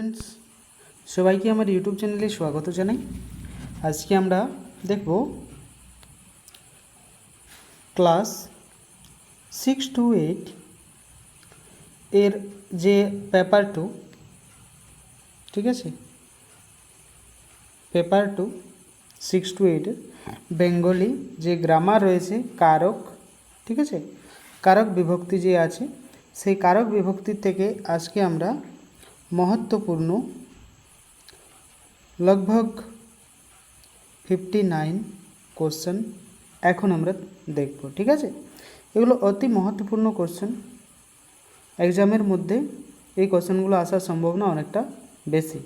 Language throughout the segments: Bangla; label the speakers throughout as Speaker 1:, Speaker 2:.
Speaker 1: ফ্রেন্ডস সবাইকে আমার ইউটিউব চ্যানেলে স্বাগত জানাই। আজকে আমরা দেখব ক্লাস সিক্স টু এইট এর যে পেপার টু, ঠিক আছে? পেপার টু সিক্স টু এইটের বেঙ্গলি যে গ্রামার রয়েছে, কারক, ঠিক আছে? কারক বিভক্তি যে আছে, সেই কারক বিভক্তির থেকে আজকে আমরা মহত্বপূর্ণ। লগভগ ফিফটি নাইন কোশ্চেন এখন আমরা দেখব, ঠিক আছে? এগুলো অতি মহত্বপূর্ণ কোশ্চেন এক্সামের মধ্যে এই কোশ্চেনগুলো আসার সম্ভাবনা অনেকটা বেশি।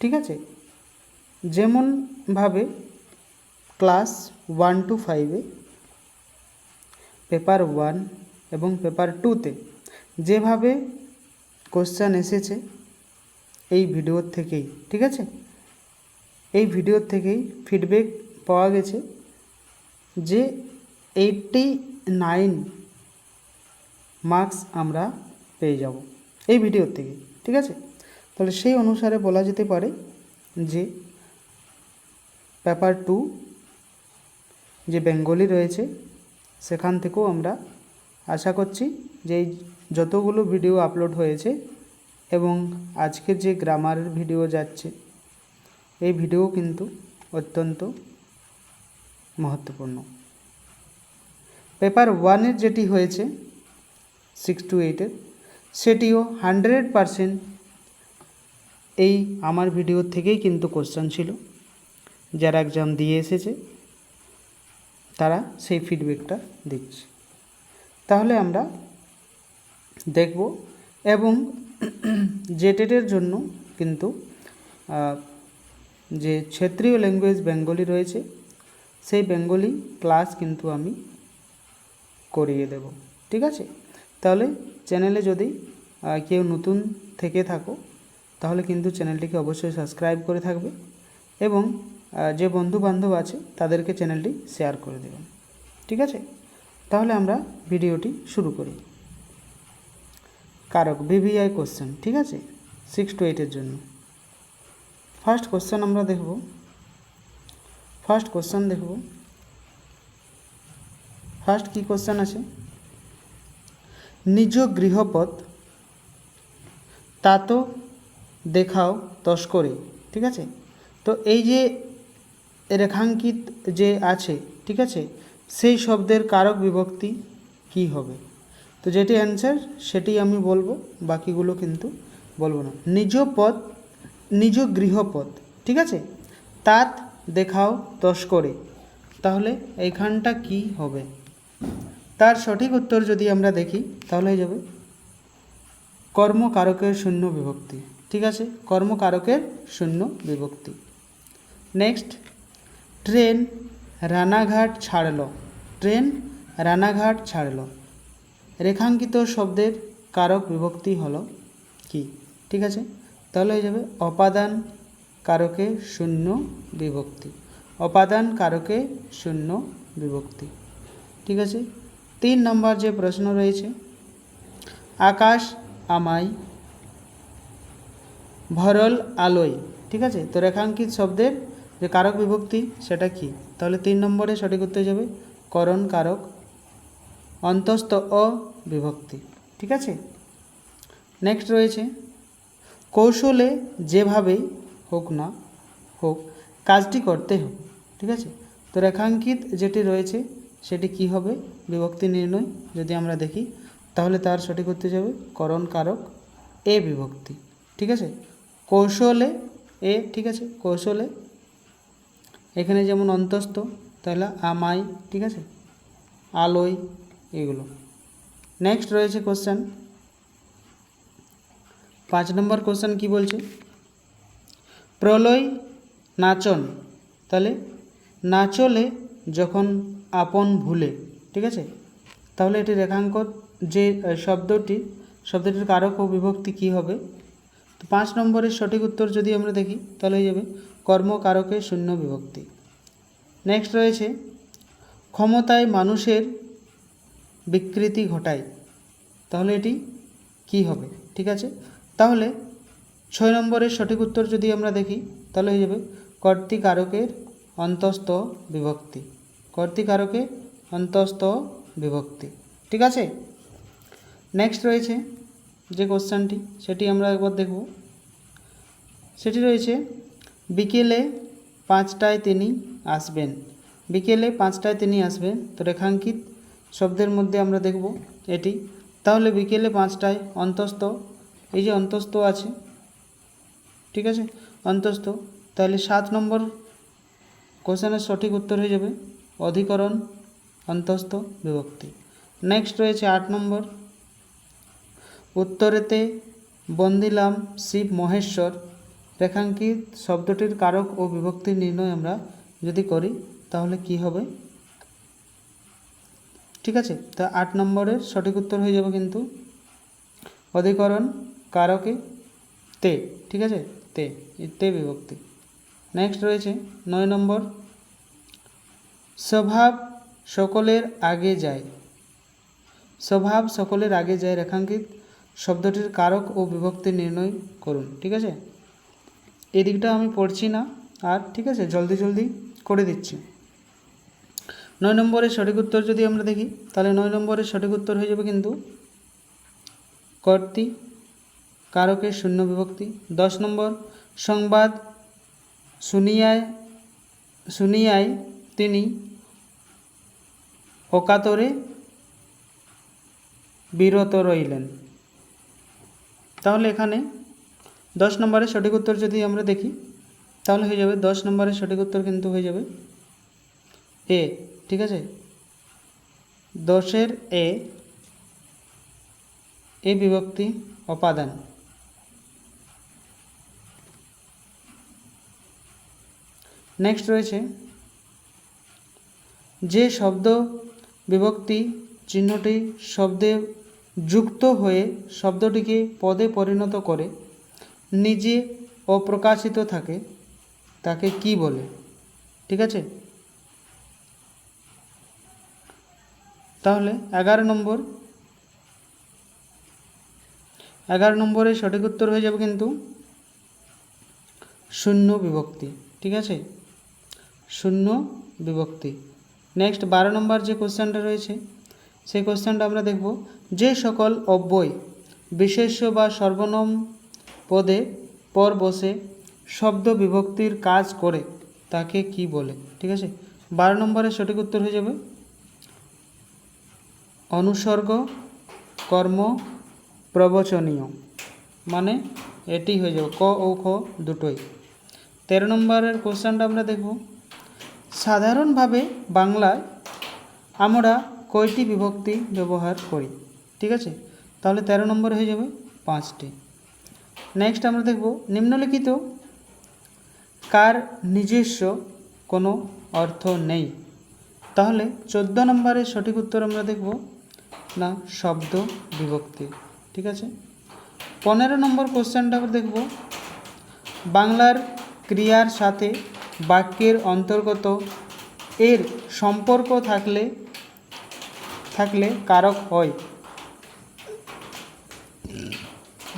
Speaker 1: ঠিক আছে? যেমনভাবে ক্লাস ওয়ান টু ফাইভে পেপার ওয়ান এবং পেপার টুতে যেভাবে কোশ্চেন এসেছে এই ভিডিওর থেকেই, ঠিক আছে? এই ভিডিওর থেকেই ফিডব্যাক পাওয়া গেছে যে এইটটি নাইন মার্কস আমরা পেয়ে যাব এই ভিডিওর থেকে, ঠিক আছে? তাহলে সেই অনুসারে বলা যেতে পারে যে পেপার টু যে বেঙ্গলি রয়েছে, সেখান থেকেও আমরা আশা করছি যে এই যতগুলো ভিডিও আপলোড হয়েছে এবং আজকের যে গ্রামারের ভিডিও যাচ্ছে, এই ভিডিও কিন্তু অত্যন্ত মহত্বপূর্ণ। পেপার ওয়ানের যেটি হয়েছে সিক্স টু এইটের সেটিও হান্ড্রেড পারসেন্ট এই আমার ভিডিও থেকেই কিন্তু কোশ্চেন ছিল। যারা এক্সাম দিয়ে এসেছে, তারা সেই ফিডব্যাকটা দিচ্ছে। তাহলে আমরা দেখব এবং জেটেটের জন্য কিন্তু যে ক্ষেত্রীয় ল্যাঙ্গুয়েজ বেঙ্গলি রয়েছে, সেই বেঙ্গলি ক্লাস কিন্তু আমি করিয়ে দেব। ঠিক আছে? তাহলে চ্যানেলে যদি কেউ নতুন থেকে থাকো, তাহলে কিন্তু চ্যানেলটিকে অবশ্যই সাবস্ক্রাইব করে থাকবে এবং যে বন্ধু বান্ধব আছে, তাদেরকে চ্যানেলটি শেয়ার করে দেবেন। ঠিক আছে? তাহলে আমরা ভিডিওটি শুরু করি। কারক বিভিআই কোশ্চেন ঠিক আছে? সিক্স টু এইটের জন্য। ফার্স্ট কোশ্চেন আমরা দেখব। ফার্স্ট কোশ্চেন দেখব। ফার্স্ট কি কোশ্চেন আছে? নিজ গৃহপথ তা তো দেখাও তস্করে, ঠিক আছে? তো এই যে রেখাঙ্কিত যে আছে, ঠিক আছে? সেই শব্দের কারক বিভক্তি কি হবে? তো যেটি অ্যান্সার সেটি আমি বলব, বাকিগুলো কিন্তু বলব না। নিজ পদ, নিজ গৃহপথ ঠিক আছে? তাত দেখাও তস্করে তাহলে এইখানটা কি হবে? তার সঠিক উত্তর যদি আমরা দেখি, তাহলে যাবে কর্মকারকের শূন্য বিভক্তি। ঠিক আছে? কর্মকারকের শূন্য বিভক্তি। নেক্সট ট্রেন রানাঘাট ছাড়ল। ট্রেন রানাঘাট ছাড়ল। রেখাঙ্কিত শব্দের কারক বিভক্তি হলো কি? ঠিক আছে? তাহলে হয়ে যাবে অপাদান কারকে শূন্য বিভক্তি। অপাদান কারকে শূন্য বিভক্তি। ঠিক আছে? তিন নম্বর যে প্রশ্ন রয়েছে, আকাশ আমায় ভরল আলোয় ঠিক আছে? তো রেখাঙ্কিত শব্দের যে কারক বিভক্তি, সেটা কি? তাহলে তিন নম্বরে সঠিক উত্তর যাবে করণ কারক অন্তস্থ অ বিভক্তি। ঠিক আছে? নেক্সট রয়েছে, কৌশলে যেভাবেই হোক না হোক, কাজটি করতে হোক ঠিক আছে? তো রেখাঙ্কিত যেটি রয়েছে, সেটি কি হবে? বিভক্তি নির্ণয়, যদি আমরা দেখি, তাহলে তার সঠিক উত্তর যাবে করণ কারক এ বিভক্তি। ঠিক আছে? কৌশলে এ, ঠিক আছে? কৌশলে এখানে যেমন অন্তস্থ, তাহলে আমাই ঠিক আছে? আলোয় এগুলো নেক্সট রয়েছে কোশ্চেন পাঁচ নম্বর কোশ্চেন কি বলছে? প্রলয় নাচন। তাহলে নাচলে যখন আপন ভুলে, ঠিক আছে? তাহলে এটি রেখাঙ্ক যে শব্দটি, শব্দটির কারক ও বিভক্তি কি হবে? তো পাঁচ নম্বরের সঠিক উত্তর যদি আমরা দেখি, তাহলে হয়ে যাবে কর্মকারকের শূন্য বিভক্তি। নেক্সট রয়েছে ক্ষমতায় মানুষের বিকৃতি ঘটায়, তাহলে এটি কি হবে? ঠিক আছে? তাহলে ছয় নম্বরের সঠিক উত্তর যদি আমরা দেখি, তাহলে হয়ে যাবে কর্তৃকারকের অন্তস্থ বিভক্তি। কর্তৃকারকে অন্তস্থ বিভক্তি। ঠিক আছে? নেক্সট রয়েছে যে কোশ্চেনটি সেটি আমরা একবার দেখব। সেটি রয়েছে, বিকেলে পাঁচটায় তিনি আসবেন। বিকেলে পাঁচটায় তিনি আসবেন। তো রেখাঙ্কিত শব্দের মধ্যে আমরা দেখব এটি। তাহলে বিকেলে পাঁচটায় অন্তস্থ, এই যে অন্তস্থ আছে, ঠিক আছে? অন্তস্থ, তাহলে সাত নম্বর কোশ্চেনের সঠিক উত্তর হয়ে যাবে, অধিকরণ, অন্তস্থ, বিভক্তি। নেক্সট রয়েছে আট নম্বর। উত্তরেতে বন্দিলাম শিব মহেশ্বর, রেখাঙ্কিত শব্দটির কারক ও বিভক্তি নির্ণয় আমরা যদি করি, তাহলে কি হবে? ঠিক আছে? তা আট নম্বরের সঠিক উত্তর হয়ে যাবে কিন্তু। অধিকরণ কারকে? তে, ঠিক আছে? তে তে বিভক্তি। নেক্সট রয়েছে নয় নম্বর। স্বভাব সকলের আগে যায়। স্বভাব সকলের আগে যায় রেখাঙ্কিত। শব্দটির কারক ও বিভক্তি নির্ণয় করুন, ঠিক আছে? এই দিকটা আমি পড়ছি না, আর ঠিক আছে, জলদি জলদি করে দিচ্ছি। নয় নম্বরের সঠিক উত্তর যদি আমরা দেখি, তাহলে নয় নম্বরের সঠিক উত্তর হয়ে যাবে কিন্তু কর্তৃ কারকের শূন্য বিভক্তি। দশ নম্বর, সংবাদ শুনিয়ায় শুনিয়ায় তিনি অকাতরে বিরত রইলেন। তাহলে এখানে দশ নম্বরের সঠিক উত্তর যদি আমরা দেখি, তাহলে হয়ে যাবে দশ নম্বরের সঠিক উত্তর কিন্তু হয়ে যাবে এ। ঠিক আছে? দশের এ এ বিভক্তি অপাদান। নেক্সট রয়েছে, যে শব্দ বিভক্তি চিহ্নটি শব্দে যুক্ত হয়ে শব্দটিকে পদে পরিণত করে, নিজে অপ্রকাশিত থাকে, তাকে কি বলে? ঠিক আছে? তাহলে এগারো নম্বর। এগারো নম্বরের সঠিক উত্তর হয়ে যাবে কিন্তু শূন্য বিভক্তি, ঠিক আছে? শূন্য বিভক্তি। নেক্সট বারো নম্বর যে কোশ্চেনটা রয়েছে, সেই কোশ্চেনটা আমরা দেখব। যে সকল অব্যয় বিশেষ্য বা সর্বনম পদে পর বসে শব্দ বিভক্তির কাজ করে, তাকে কি বলে, ঠিক আছে? বারো নম্বরের সঠিক উত্তর হয়ে যাবে অনুসর্গ, কর্ম, প্রবচনীয়। মানে এটি হয়ে যাবে, ক ও খ দুটোই। তেরো নম্বরের কোশ্চেনটা আমরা দেখব। সাধারণভাবে বাংলায় আমরা কয়টি বিভক্তি ব্যবহার করি? ঠিক আছে? তাহলে তেরো নম্বর হয়ে যাবে পাঁচটি। নেক্সট আমরা দেখব, নিম্নলিখিত কার নিজস্ব কোনো অর্থ নেই? তাহলে চোদ্দ নম্বরের সঠিক উত্তর আমরা দেখব। না, শব্দ, বিভক্তি। ঠিক আছে? পনেরো নম্বর কোশ্চেনটা দেখব। বাংলার ক্রিয়ার সাথে বাক্যের অন্তর্গত এর সম্পর্ক থাকলে থাকলে কারক হয়।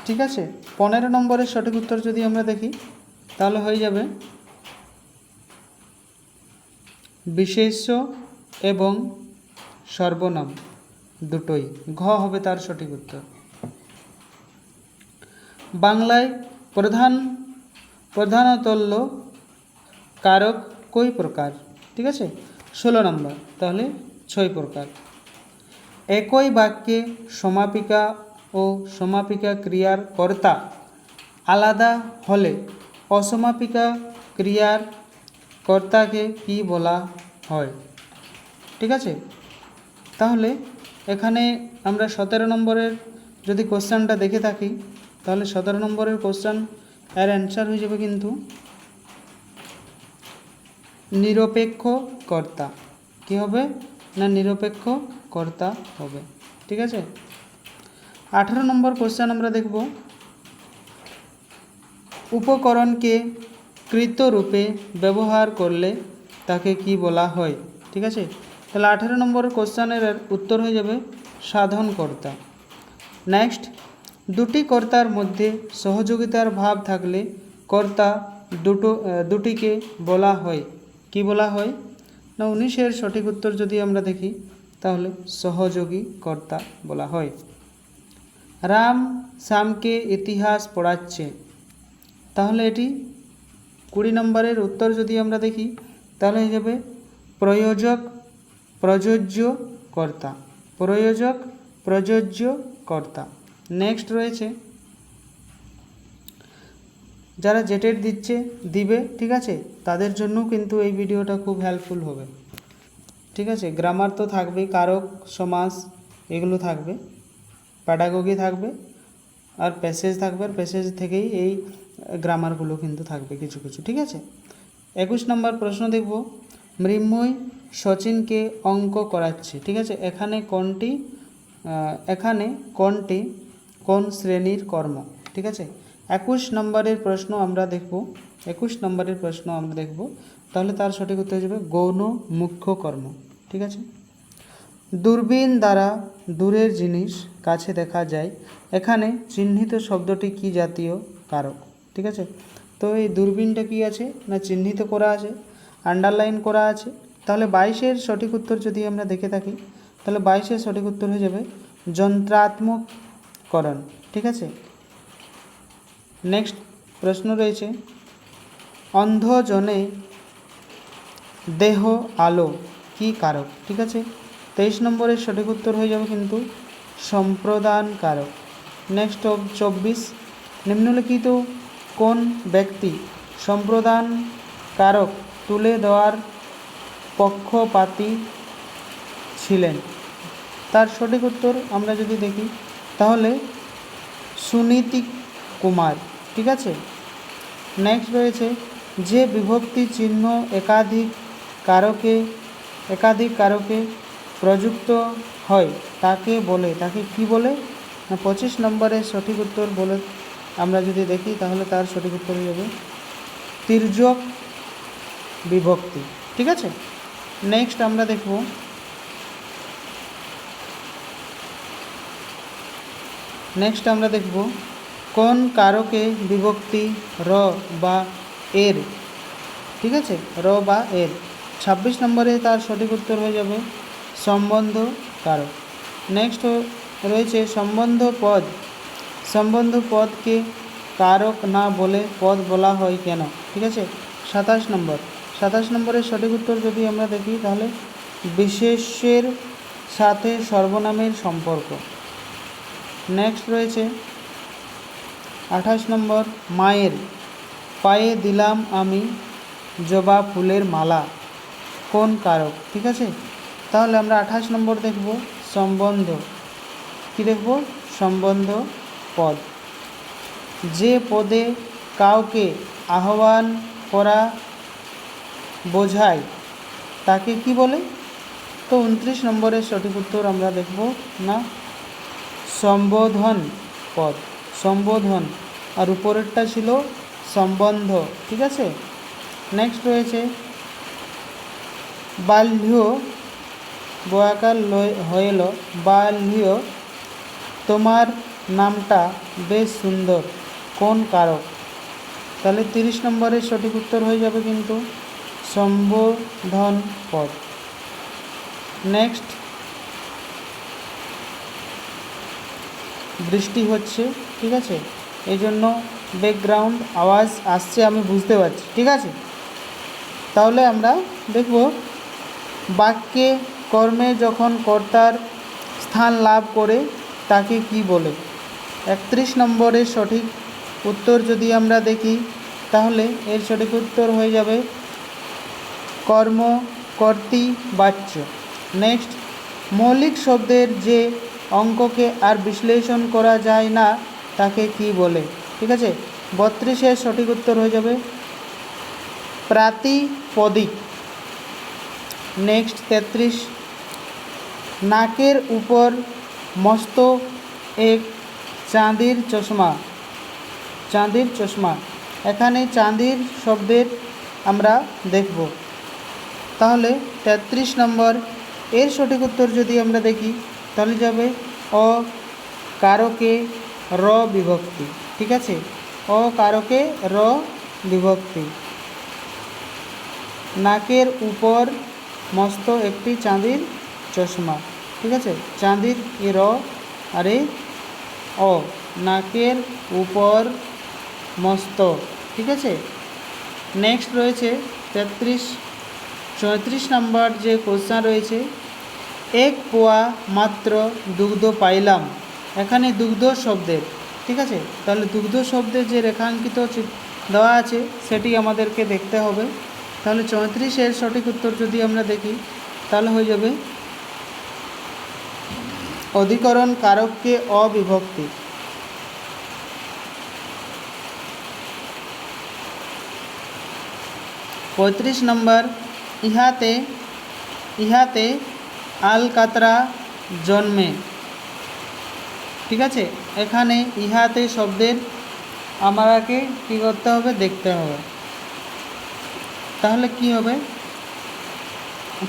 Speaker 1: ঠিক আছে? পনেরো নম্বরের সঠিক উত্তর যদি আমরা দেখি, তাহলে হয়ে যাবে। বিশেষ্য এবং সর্বনাম। দুটোই। ঘ হবে তার সঠিক উত্তর। বাংলায় প্রধান প্রধানতল্য কারক কই প্রকার? ঠিক আছে? ষোলো নম্বর। তাহলে ছয় প্রকার। একই বাক্যে সমাপিকা ও সমাপিকা ক্রিয়ার কর্তা আলাদা হলে অসমাপিকা ক্রিয়ার কর্তাকে কি বলা হয়? ঠিক আছে? তাহলে এখানে আমরা সতেরো নম্বরের যদি কোশ্চেনটা দেখে থাকি, তাহলে সতেরো নম্বরের কোশ্চেন এর অ্যান্সার হয়ে যাবে কিন্তু নিরপেক্ষ কর্তা। কি হবে? না নিরপেক্ষ কর্তা হবে। ঠিক আছে? আঠারো নম্বর কোশ্চেন আমরা দেখব। উপকরণকে কৃতরূপে ব্যবহার করলে তাকে কি বলা হয়? ঠিক আছে? তাহলে আঠেরো নম্বরের কোশ্চেনের উত্তর হয়ে যাবে সাধনকর্তা নেক্সট দুটি কর্তার মধ্যে সহযোগিতার ভাব থাকলে কর্তা দুটো দুটিকে বলা হয়। কি বলা হয়? না, উনিশের সঠিক উত্তর যদি আমরা দেখি, তাহলে সহযোগী কর্তা বলা হয়। রাম শ্যামকে ইতিহাস পড়াচ্ছে। তাহলে এটি কুড়ি নম্বরের উত্তর যদি আমরা দেখি, তাহলে হয়ে যাবে প্রয়োজক প্রযোজ্য কর্তা প্রয়োজক প্রযোজ্য কর্তা নেক্সট রয়েছে। যারা জেটেড দিচ্ছে, দিবে, ঠিক আছে? তাদের জন্য কিন্তু এই ভিডিওটা খুব হেল্পফুল হবে। ঠিক আছে? গ্রামার তো থাকবেই কারক, সমাস, এগুলো থাকবে। প্যাডাগোগি থাকবে, আর প্যাসেজ থাকবে, আর প্যাসেজ থেকেই এই গ্রামারগুলো কিন্তু থাকবে কিছু কিছু, ঠিক আছে? একুশ নম্বর প্রশ্ন দেখব। মৃন্ময় সচিনকে অঙ্ক করাচ্ছে, ঠিক আছে? এখানে কোনটি? এখানে কোনটি? কোন শ্রেণির কর্ম, ঠিক আছে? একুশ নম্বরের প্রশ্ন আমরা দেখব, একুশ নম্বরের প্রশ্ন আমরা দেখব। তাহলে তার সঠিক উত্তর যাবে গৌণ মুখ্য কর্ম, ঠিক আছে? দূরবীন দ্বারা দূরের জিনিস কাছে দেখা যায়। এখানে চিহ্নিত শব্দটি কি জাতীয়? কারক, ঠিক আছে? তো এই দূরবীনটা কি আছে না চিহ্নিত করা আছে? আন্ডারলাইন করা আছে? তাহলে বাইশের সঠিক উত্তর যদি আমরা দেখে থাকি, তাহলে বাইশের সঠিক উত্তর হয়ে যাবে যন্ত্রাত্মককরণ, ঠিক আছে? নেক্সট প্রশ্ন রয়েছে, অন্ধজনে দেহ আলো কি কারক, ঠিক আছে? তেইশ নম্বরের সঠিক উত্তর হয়ে যাবে কিন্তু সম্প্রদান কারক নেক্সট চব্বিশ, নিম্নলিখিত কোন ব্যক্তি সম্প্রদান কারক তুলে দেওয়ার পক্ষপাতী ছিলেন। তার সঠিক উত্তর আমরা যদি দেখি, তাহলে সুনীতি কুমার, ঠিক আছে? নেক্সট রয়েছে, যে বিভক্তি চিহ্ন একাধিক কারকে একাধিক কারকে প্রযুক্ত হয়, তাকে বলে, তাকে কি বলে? পঁচিশ নম্বরের সঠিক উত্তর বলে আমরা যদি দেখি, তাহলে তার সঠিক উত্তর হয়ে যাবে, তির্যক বিভক্তি, ঠিক আছে? নেক্সট আমরা দেখব। নেক্সট আমরা দেখব কোন কারকে বিভক্তি র বা এর। ঠিক আছে? র বা এর। ছাব্বিশ নম্বরে তার সঠিক উত্তর হয়ে যাবে সম্বন্ধ কারক। নেক্সট রয়েছে সম্বন্ধ পদ। সম্বন্ধ পদকে কারক না বলে পদ বলা হয় কেন? ঠিক আছে? সাতাশ নম্বর। সাতাশ নম্বরের সঠিক উত্তর যদি আমরা দেখি, তাহলে বিশেষের সাথে সর্বনামের সম্পর্ক। নেক্সট রয়েছে আঠাশ নম্বর, মায়ের। পায়ে দিলাম আমি জবা ফুলের মালা। কোন কারক? ঠিক আছে? তাহলে আমরা আঠাশ নম্বর দেখব, সম্বন্ধ। কি দেখব? সম্বন্ধ পদ। যে পদে কাউকে আহ্বান করা বোঝায়। তাকে কি বলে? তো উনত্রিশ নম্বরের সঠিক উত্তর আমরা দেখব না। সম্বোধন পদ। সম্বোধন। আর উপরেরটা ছিল সম্বন্ধ। ঠিক আছে? নেক্সট রয়েছে। বাল্য বয়াকার হয়েল বাল্য, তোমার নামটা বেশ সুন্দর। কোন কারক? তাহলে তিরিশ নম্বরের সঠিক উত্তর হয়ে যাবে কিন্তু। সম্বোধন পদ নেক্সট বৃষ্টি হচ্ছে, ঠিক আছে? এই জন্য ব্যাকগ্রাউন্ড আওয়াজ আসছে, আমি বুঝতে পারছি, ঠিক আছে? তাহলে আমরা দেখব, বাক্যে কর্মে যখন কর্তার স্থান লাভ করে, তাকে কি বলে? একত্রিশ নম্বরের সঠিক উত্তর যদি আমরা দেখি, তাহলে এর সঠিক উত্তর হয়ে যাবে কর্ম, কর্তৃ, বাচ্য। নেক্সট মৌলিক শব্দের যে অঙ্ককে আর বিশ্লেষণ করা যায় না, তাকে কি বলে? ঠিক আছে? বত্রিশের সঠিক উত্তর হয়ে যাবে। প্রাতিপদিক। নেক্সট তেত্রিশ। নাকের উপর মস্ত এক চাঁদির চশমা। চাঁদির চশমা। এখানে চাঁদির শব্দের আমরা দেখব। তাহলে তেত্রিশ নম্বর, এর সঠিক উত্তর যদি আমরা দেখি, তাহলে যাবে অ কারকে র বিভক্তি, ঠিক আছে? অ কারকে র বিভক্তি। নাকের উপর মস্ত একটি চাঁদির চশমা, ঠিক আছে? চাঁদির এ র, আরে অ। নাকের উপর মস্ত, ঠিক আছে? নেক্সট রয়েছে তেত্রিশ চৌত্রিশ নম্বর যে কোশ্চেন রয়েছে, এক পোয়া মাত্র দুগ্ধ পাইলাম। এখানে দুগ্ধ শব্দের, ঠিক আছে? তাহলে দুগ্ধ শব্দের যে রেখাঙ্কিত দেওয়া আছে, সেটি আমাদেরকে দেখতে হবে। তাহলে চৌত্রিশের সঠিক উত্তর যদি আমরা দেখি, তাহলে হয়ে যাবে, অধিকরণ কারককে অবিভক্তি। পঁয়ত্রিশ নম্বর ইহাতে ইহাতে আলকাতরা জন্মে। ঠিক আছে? এখানে ইহাতে শব্দের আমাকে কী করতে হবে? দেখতে হবে। তাহলে কি হবে?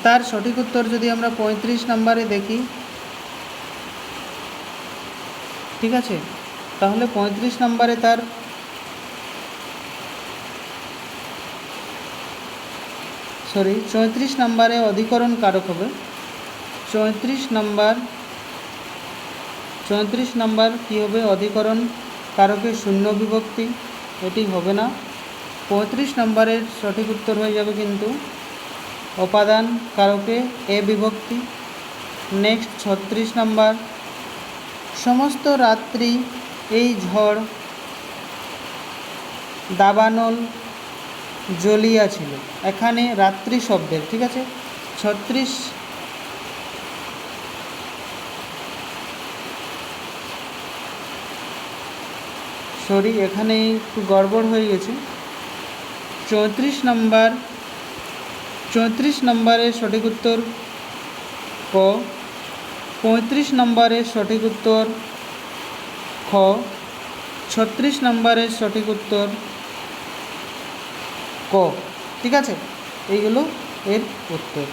Speaker 1: তার সঠিক উত্তর যদি আমরা পঁয়ত্রিশ নম্বরে দেখি। ঠিক আছে? তাহলে পঁয়ত্রিশ নম্বরে তার সরি চৌত্রিশ নম্বরে অধিকরণ কারক হবে। চৌত্রিশ নম্বর চৌত্রিশ নম্বর কী হবে? অধিকরণ কারকের শূন্য বিভক্তি। এটি হবে না। পঁয়ত্রিশ নম্বরের সঠিক উত্তর হয়ে যাবে কিন্তু উপাদান কারকে এ বিভক্তি। নেক্সট ছত্রিশ নম্বর। সমস্ত রাত্রি এই ঝড়, দাবানল জ্বলিয়া ছিল। এখানে রাত্রি শব্দের, ঠিক আছে? ছত্রিশ সরি এখানে একটু গড়বড় হয়ে গেছে। চৌত্রিশ নম্বর, চৌত্রিশ নম্বরের সঠিক উত্তর ক, পঁয়ত্রিশ নম্বরের সঠিক উত্তর খ, ছত্রিশ নম্বরের সঠিক উত্তর ক। ঠিক আছে? এইগুলো এর উত্তর।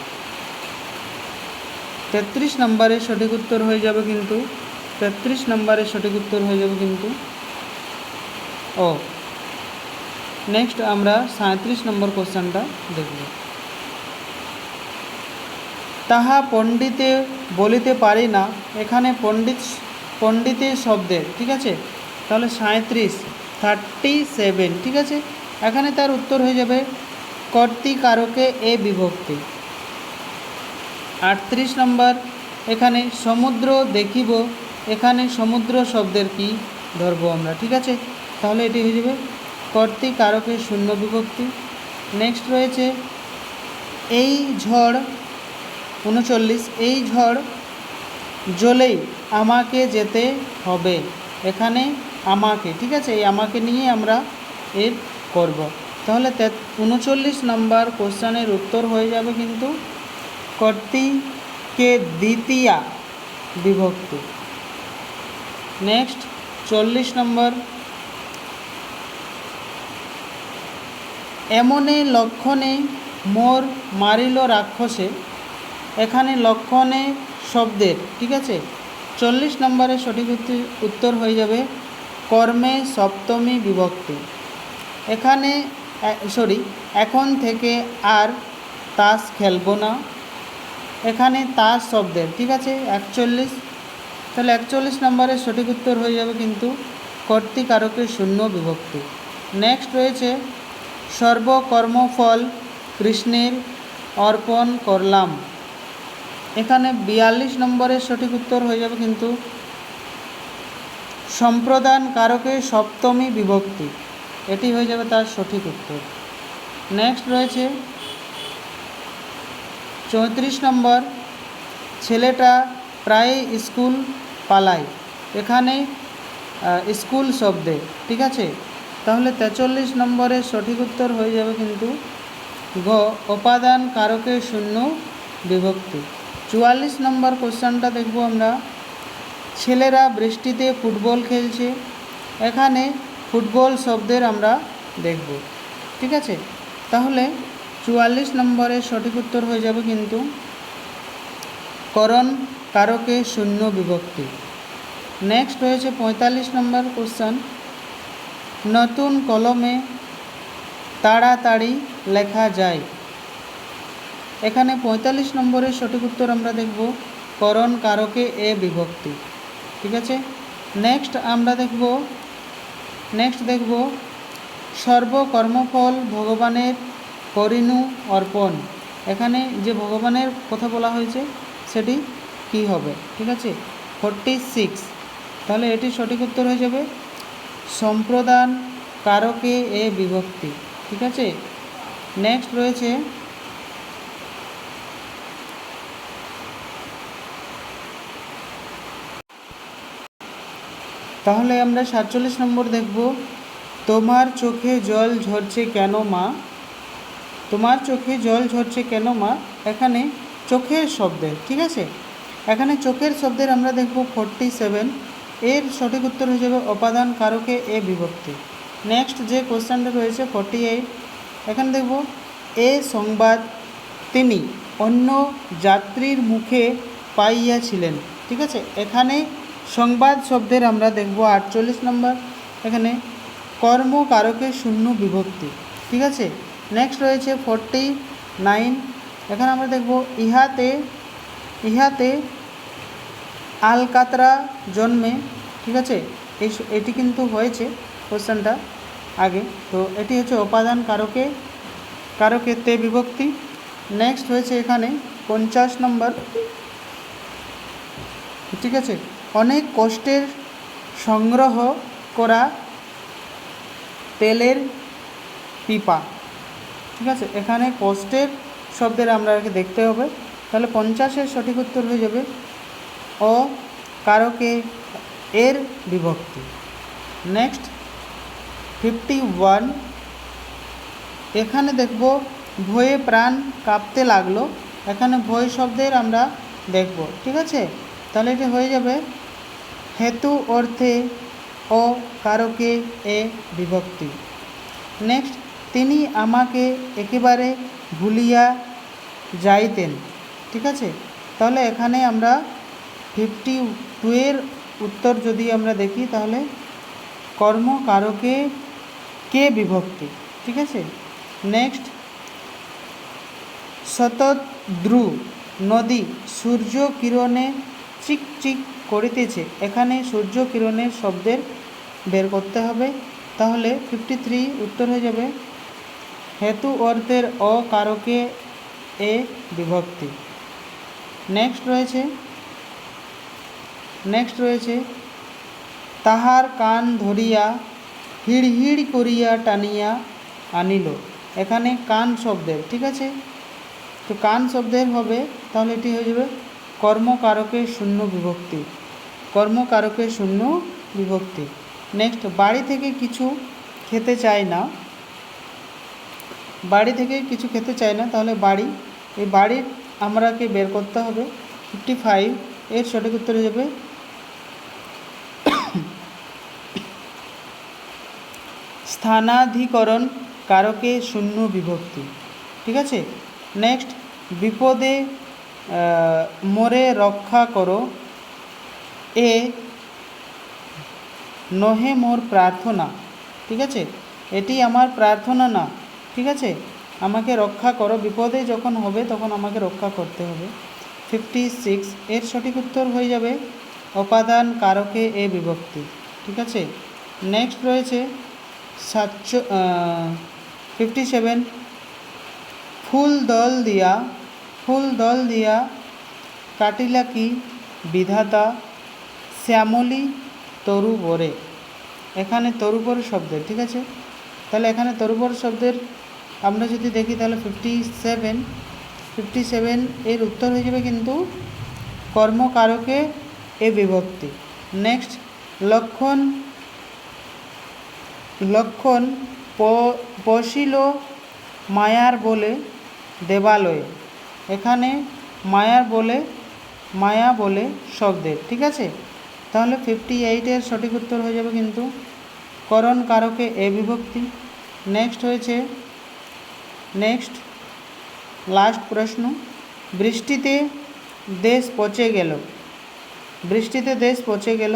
Speaker 1: তেত্রিশ নম্বরের সঠিক উত্তর হয়ে যাবে কিন্তু, তেত্রিশ নম্বরের সঠিক উত্তর হয়ে যাবে কিন্তু ও নেক্সট আমরা সাঁত্রিশ নম্বর কোশ্চেনটা দেখব। তাহা পণ্ডিতে বলিতে পারি না, এখানে পণ্ডিত পণ্ডিতে শব্দের, ঠিক আছে? তাহলে সাঁত্রিশ থার্টি সেভেন, ঠিক আছে? এখানে তার উত্তর হয়ে যাবে, কর্তিকারকে এ বিভক্তি। আটত্রিশ নম্বর, এখানে সমুদ্র দেখিব, এখানে সমুদ্র শব্দের কি ধরবো আমরা, ঠিক আছে? তাহলে এটি হয়ে যাবে কর্তিকারকের শূন্য বিভক্তি। নেক্সট রয়েছে, এই ঝড় উনচল্লিশ, এই ঝড় জ্বলেই আমাকে যেতে হবে, এখানে আমাকে, ঠিক আছে? এই আমাকে নিয়ে আমরা এর করব। তাহলে তে উনচল্লিশ নম্বর কোশ্চানের উত্তর হয়ে যাবে কিন্তু কর্তিকে দ্বিতীয়া বিভক্তি। নেক্সট, চল্লিশ নম্বর। এমনে লক্ষণে মোর মারিল রাক্ষসে, এখানে লক্ষণে শব্দের, ঠিক আছে? চল্লিশ নম্বরের সঠিক উত্তি- উত্তর হয়ে যাবে কর্মে সপ্তমী বিভক্তি। এখানে সরি এখন থেকে আর তাস খেলব না। এখানে তাস শব্দের, ঠিক আছে? একচল্লিশ। তাহলে একচল্লিশ নম্বরের সঠিক উত্তর হয়ে যাবে কিন্তু কর্তিকারকের শূন্য বিভক্তি। নেক্সট রয়েছে, সর্বকর্মফল কৃষ্ণের অর্পণ করলাম। এখানে বিয়াল্লিশ নম্বরের সঠিক উত্তর হয়ে যাবে কিন্তু সম্প্রদান কারকের সপ্তমী বিভক্তি। এটি হয়ে যাবে তার সঠিক উত্তর। নেক্সট রয়েছে চৌত্রিশ নম্বর, ছেলেটা প্রায় স্কুল পালায়। এখানে স্কুল শব্দে, ঠিক আছে? তাহলে তেচল্লিশ নম্বরের সঠিক উত্তর হয়ে যাবে কিন্তু গ, উপাদান কারকের শূন্য বিভক্তি। চুয়াল্লিশ নম্বর কোশ্চেনটা দেখব আমরা। ছেলেরা বৃষ্টিতে ফুটবল খেলছে। এখানে ফুটবল শব্দের আমরা দেখব। ঠিক আছে? তাহলে চুয়াল্লিশ নম্বরের সঠিক উত্তর হয়ে যাবে কিন্তু করণ কারকে শূন্য বিভক্তি। নেক্সট রয়েছে পঁয়তাল্লিশ নম্বর কোশ্চেন নতুন কলমে তাড়াতাড়ি লেখা যায়। এখানে পঁয়তাল্লিশ নম্বরের সঠিক উত্তর আমরা দেখব করণ কারকে এ বিভক্তি। ঠিক আছে? নেক্সট আমরা দেখব নেক্সট দেখব। সর্বকর্মফল ভগবানের করিনু অর্পণ। এখানে যে ভগবানের কথা বলা হয়েছে, সেটি কি হবে? ঠিক আছে? ফোরটি সিক্স তাহলে এটি সঠিক উত্তর হয়ে যাবে সম্প্রদান কারকে এ বিভক্তি। ঠিক আছে? নেক্সট রয়েছে তাহলে আমরা সাতচল্লিশ নম্বর দেখব। তোমার চোখে জল ঝরছে কেন, মা? তোমার চোখে জল ঝরছে কেন, মা? এখানে চোখের শব্দের, ঠিক আছে? এখানে চোখের শব্দের আমরা দেখব ফোরটি সেভেন এর সঠিক উত্তর হয়ে যাবে অপাদান কারকে এ বিভক্তি। নেক্সট যে কোশ্চেনটা রয়েছে ফোরটি এইট এখানে দেখব, এ সংবাদ তিনি অন্য যাত্রীর মুখে পাইয়াছিলেন, ঠিক আছে? এখানে সংবাদ শব্দের আমরা দেখব আটচল্লিশ নম্বর। এখানে কর্ম কারকের শূন্য বিভক্তি, ঠিক আছে? নেক্সট রয়েছে ফোরটি নাইন এখানে আমরা দেখব ইহাতে ইহাতে আলকাতরা জন্মে, ঠিক আছে? এটি কিন্তু হয়েছে কোশ্চেনটা আগে। তো এটি হচ্ছে উপাদান কারকে কারকে তে বিভক্তি। নেক্সট হয়েছে এখানে পঞ্চাশ নম্বর। ঠিক আছে? অনেক কষ্টের সংগ্রহ করা তেলের পিপা। ঠিক আছে? এখানে কষ্টের শব্দের আমরা আর দেখতে হবে। তাহলে পঞ্চাশের সঠিক উত্তর হয়ে যাবে ও কারকে এর বিভক্তি। Next, fifty one. এখানে দেখব ভয়ে প্রাণ কাঁপতে লাগল। এখানে ভয় শব্দের আমরা দেখব। ঠিক আছে? তাহলে এটা হয়ে যাবে হেতু অর্থে ও কারকে এ বিভক্তি। নেক্সট, তিনি আমাকে একেবারে ভুলিয়া যাইতেন। ঠিক আছে? তাহলে এখানে আমরা ফিফটি টু এর উত্তর যদি আমরা দেখি, তাহলে কর্ম কারকে কে বিভক্তি? ঠিক আছে? নেক্সট, শতদ্রু নদী সূর্য কিরণে চিক চিক করিতেছে। এখানে সূর্য কিরণের শব্দের বের করতে হবে। তাহলে ফিফটি থ্রি উত্তর হয়ে যাবে। হেতু অর্থের অকারকে এ বিভক্তি। নেক্সট রয়েছে। নেক্সট রয়েছে। তাহার কান ধরিয়া হিড় হিড় করিয়া টানিয়া আনিল। এখানে কান শব্দের, ঠিক আছে? তো কান শব্দের হবে, তাহলে এটি হয়ে যাবে কর্মকারকের শূন্য বিভক্তি। কর্মকারকের শূন্য বিভক্তি। নেক্সট বাড়ি থেকে কিছু খেতে চায় না। বাড়ি থেকে কিছু খেতে চায় না, তাহলে বাড়ি, এই বাড়ির আমরাকে বের করতে হবে। ফিফটি ফাইভ এর সঠিক উত্তর যাবে। স্থানাধিকরণ কারকে শূন্য বিভক্তি। ঠিক আছে? নেক্সট বিপদে মোরে রক্ষা করো। এ নহে মোর প্রার্থনা, ঠিক আছে? এটি আমার প্রার্থনা না, ঠিক আছে? আমাকে রক্ষা করো। বিপদে যখন হবে, তখন আমাকে রক্ষা করতে হবে। ফিফটি সিক্স এর সঠিক উত্তর হয়ে যাবে উপাদান কারকে এ বিভক্তি, ঠিক আছে? নেক্সট রয়েছে সাতশো ফিফটি সেভেন ফুল দল দিয়া ফুল দল দিয়া কাটিলা কি বিধাতা? শ্যামলী তরু বরে। এখানে তরুবর শব্দের, ঠিক আছে? তাহলে এখানে তরুবর শব্দের আমরা যদি দেখি, তাহলে ফিফটি সেভেন ফিফটি সেভেন এর উত্তর হয়ে যাবে কিন্তু কর্মকারকে এ বিভক্তি। নেক্সট লক্ষণ লক্ষণ পশিল মায়ার বলে দেবালয়ে। এখানে মায়ার বলে, মায়া বলে শব্দের ঠিক আছে? তাহলে ফিফটি এইটের সঠিক উত্তর হয়ে যাবে কিন্তু করণ কারকে এ বিভক্তি। নেক্সট হয়েছে নেক্সট লাস্ট প্রশ্ন। বৃষ্টিতে দেশ পচে গেল। বৃষ্টিতে দেশ পচে গেল।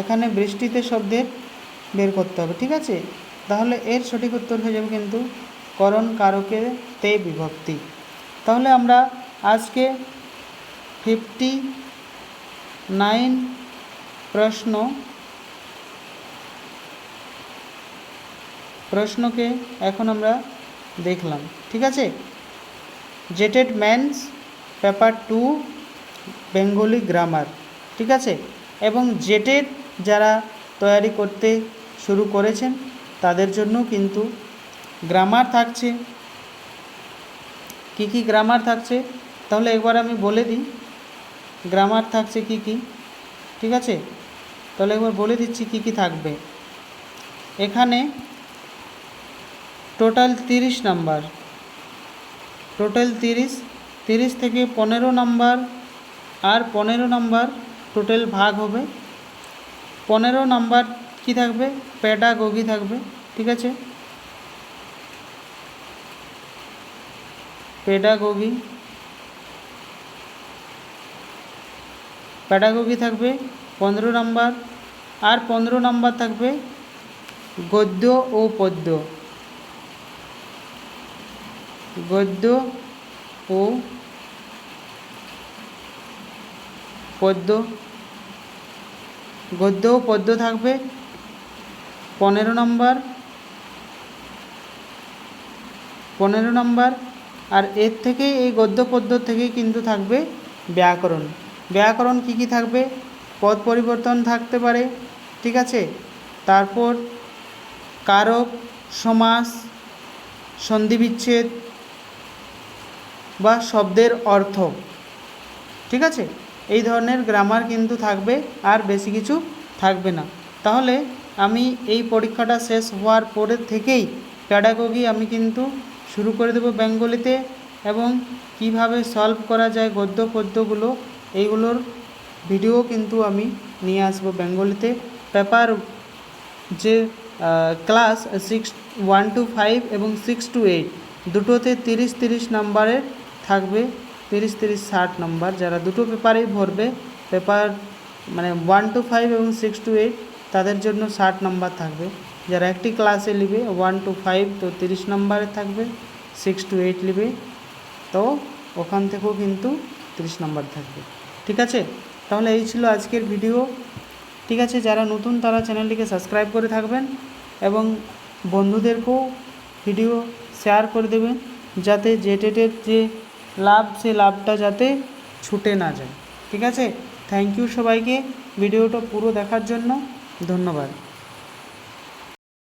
Speaker 1: এখানে বৃষ্টিতে শব্দের বের করতে হবে, ঠিক আছে? তাহলে এর সঠিক উত্তর হয়ে যাবে কিন্তু করণ কারকে তে বিভক্তি। তাহলে আমরা আজকে ফিফটি নাইন প্রশ্ন, প্রশ্নকে এখন আমরা দেখলাম, ঠিক আছে? জেটেড ম্যানস, পেপার টু, বেঙ্গলি গ্রামার, ঠিক আছে? এবং জেটেড যারা তৈরি করতে শুরু করেছেন, তাদের জন্য কিন্তু গ্রামার থাকছে। কি কি গ্রামার থাকছে? তাহলে একবার আমি বলে দিই। গ্রামার থাকছে কি কি? ঠিক আছে? তাহলে একবার বলে দিচ্ছি কি কি থাকবে। এখানে টোটাল তিরিশ নাম্বার টোটাল তিরিশ তিরিশ থেকে পনেরো নাম্বার আর পনেরো নাম্বার টোটাল ভাগ হবে। পনেরো নাম্বার কি থাকবে? প্যাডাগোগি থাকবে। ঠিক আছে? পেডাগোগি প্যাডাগোগি থাকবে পনেরো নাম্বার আর পনেরো নাম্বার থাকবে গদ্য ও পদ্য। গদ্য ও পদ্য। গদ্য ও পদ্য থাকবে পনেরো নম্বর। পনেরো নম্বর আর এর থেকে এই গদ্য পদ্য থেকেই কিন্তু থাকবে ব্যাকরণ। ব্যাকরণ কি কি থাকবে? পদ পরিবর্তন থাকতে পারে, ঠিক আছে? তারপর কারক, সমাস, সন্ধিবিচ্ছেদ বা শব্দের অর্থ, ঠিক আছে? এই ধরনের গ্রামার কিন্তু থাকবে আর বেশি কিছু থাকবে না। তাহলে আমি এই পরীক্ষাটা শেষ হওয়ার পরে থেকেই প্যাডাগোগি আমি কিন্তু শুরু করে দেবো বেঙ্গলিতে এবং কীভাবে সলভ করা যায় গদ্য পদ্যগুলো, এইগুলোর ভিডিও কিন্তু আমি নিয়ে আসব বেঙ্গলিতে। পেপার যে class six one two five এবং সিক্স টু এইট দুটোতে তিরিশ তিরিশ নাম্বারের থাকবে, তিরিশ তিরিশ ষাট নাম্বার। যারা দুটো পেপারেই ভরবে পেপার মানে ওয়ান টু ফাইভ এবং সিক্স টু এইট তাদের জন্য ষাট নাম্বার থাকবে। যারা একটি ক্লাসে নেবে ওয়ান টু ফাইভ তো তিরিশ নাম্বারে থাকবে সিক্স টু এইট নেবে তো ওখান থেকেও কিন্তু তিরিশ নাম্বার থাকবে। ঠিক আছে? তাহলে এই ছিল আজকের ভিডিও ঠিক আছে? যারা নতুন, তারা চ্যানেলটিকে সাবস্ক্রাইব করে থাকবেন এবং বন্ধুদেরকেও ভিডিও শেয়ার করে দেবেন, যাতে জেটেটের যে লাভ, সে লাভটা যাতে ছুটে না যায়। ঠিক আছে? থ্যাংক ইউ সবাইকে। ভিডিওটা পুরো দেখার জন্য ধন্যবাদ।